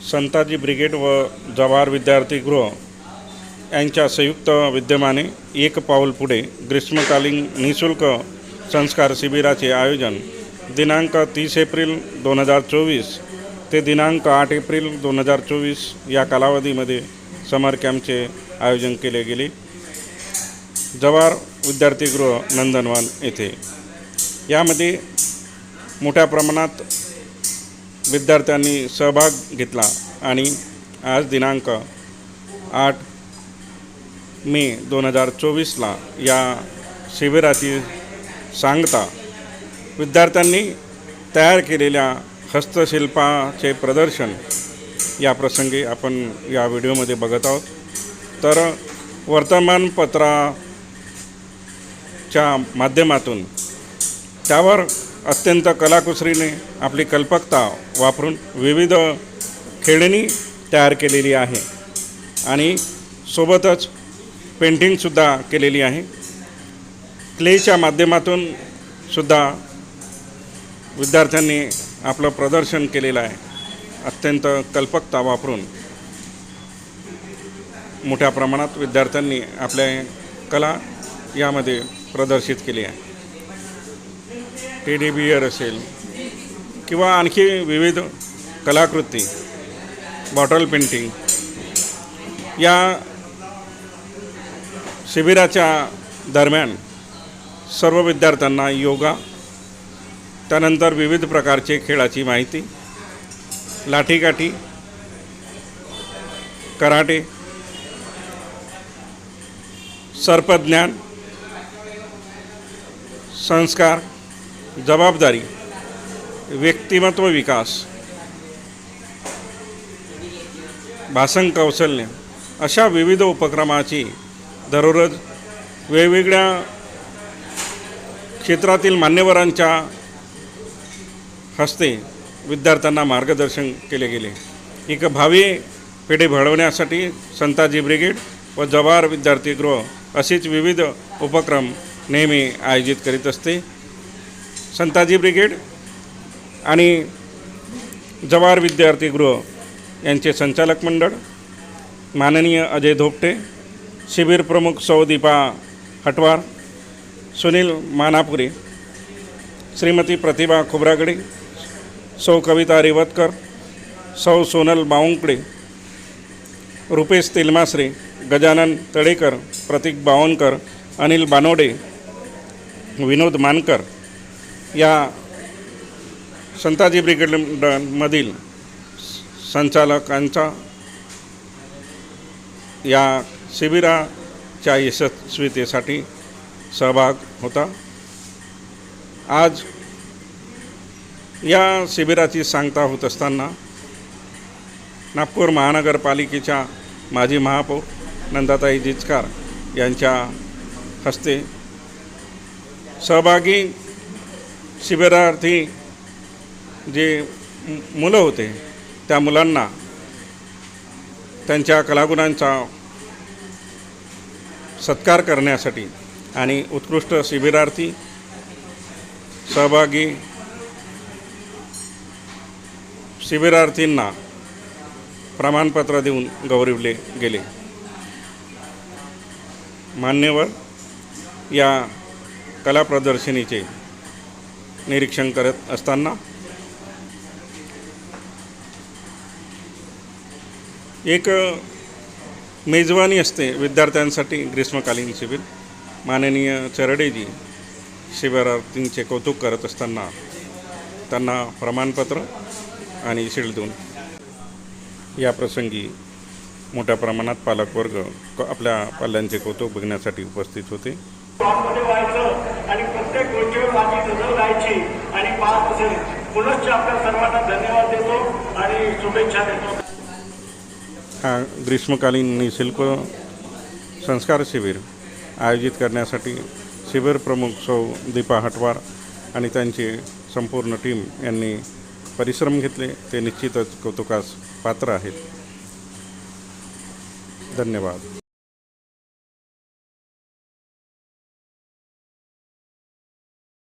Santaji brigade व जवाहर विद्यार्थीगृह यांच्या संयुक्त विद्यमाने एक पाऊल पुढे ग्रीष्मकालीन निशुल्क संस्कार शिबिराचे आयोजन दिनांक तीस एप्रिल दोन हजार चोवीस ते दिनांक आठ एप्रिल दोन हजार चोवीस या कालावधीमध्ये समर कॅम्पचे आयोजन केले गेले. जवाहर विद्यार्थीगृह नंदनवन येथे. यामध्ये मोठ्या प्रमाणात विद्यार्थ्यांनी सहभाग घेतला आणि आज दिनांक आठ मे दोन हजार चोवीसला या शिबिराची सांगता विद्यार्थ्यांनी तयार केलेल्या हस्तशिल्पाचे प्रदर्शन या प्रसंगी आपण या व्हिडिओमध्ये बघत आहोत. तर वर्तमानपत्राच्या माध्यमातून त्यावर अत्यंत कलाकुसरीने आपली कल्पकता वापरून विविध खेळणी तयार केलेली आहे. आणि सोबतच पेंटिंगसुद्धा केलेली आहे. क्लेच्या माध्यमातून सुद्धा विद्यार्थ्यांनी आपलं प्रदर्शन केलेलं आहे. अत्यंत कल्पकता वापरून मोठ्या प्रमाणात विद्यार्थ्यांनी आपल्या कला यामध्ये प्रदर्शित केली आहे. टेडी बियर असेल किंवा आणखी विविध कलाकृती बॉटल पेंटिंग या शिबिराच्या दरम्यान सर्व विद्यार्थ्यांना योगा त्यानंतर विविध प्रकारचे खेळाची माहिती लाठीकाठी कराटे सर्पज्ञान संस्कार जबाबदारी व्यक्तिमत्व विकास भाषण कौशल्य अशा विविध उपक्रमाची दररोज वेगवेगळ्या क्षेत्रातील मान्यवरांच्या हस्ते विद्यार्थ्यांना मार्गदर्शन केले गेले. एक भावी पिढी भडवण्यासाठी संताजी ब्रिगेड व जवाहर विद्यार्थीगृह असेच विविध उपक्रम नेहमी आयोजित करीत असते. संताजी ब्रिगेड आणि जवाहर विद्यार्थीगृह यांचे संचालक मंडळ माननीय अजय धोपटे शिबिर प्रमुख सौ दीपा हटवार सुनील मानापुरे श्रीमती प्रतिभा खोब्रागडे सौ कविता रेवतकर सौ सोनल बावंकडे रुपेश तेलमासरे गजानन तळेकर प्रतीक बावनकर अनिल बानोडे विनोद मानकर या संताजी ब्रिगेडमधील संचालकांचा या शिबिराच्या यशस्वीतेसाठी सहभाग होता. आज या शिबिराची सांगता होत असताना नागपूर महानगरपालिकेच्या माजी महापौर नंदाताई जिचकार यांच्या हस्ते सहभागी शिबिरार्थी जे मुलं होते त्या मुलांना त्यांच्या कलागुणांचा सत्कार करण्यासाठी आणि उत्कृष्ट शिबिरार्थी सहभागी शिबिरार्थींना प्रमाणपत्र देऊन गौरवले गेले. मान्यवर या कला प्रदर्शनीचे निरीक्षण करत असताना एक मेजवानी असते विद्यार्थ्यांसाठी ग्रीष्मकालीन शिबिर. माननीय चरडेजी शिबिरार्थींचे कौतुक करत असताना त्यांना प्रमाणपत्र आणि शील्ड देऊन या प्रसंगी मोठ्या प्रमाणात पालकवर्ग आपल्या पाल्यांचे कौतुक बघण्यासाठी उपस्थित होते. मध्ये व्हायचं आणि प्रत्येक गोष्टीवर माझी नजर राहायची आणि पाच असेल. पुनश्च आपल्या सर्वांना धन्यवाद देतो आणि शुभेच्छा देतो. हा ग्रीष्मकालीन निशुल्क संस्कार शिबिर आयोजित करण्यासाठी शिबिर प्रमुख सौ दीपा हटवार आणि त्यांची संपूर्ण टीम यांनी परिश्रम घेतले. ते निश्चितच कौतुकास पात्र आहेत. धन्यवाद.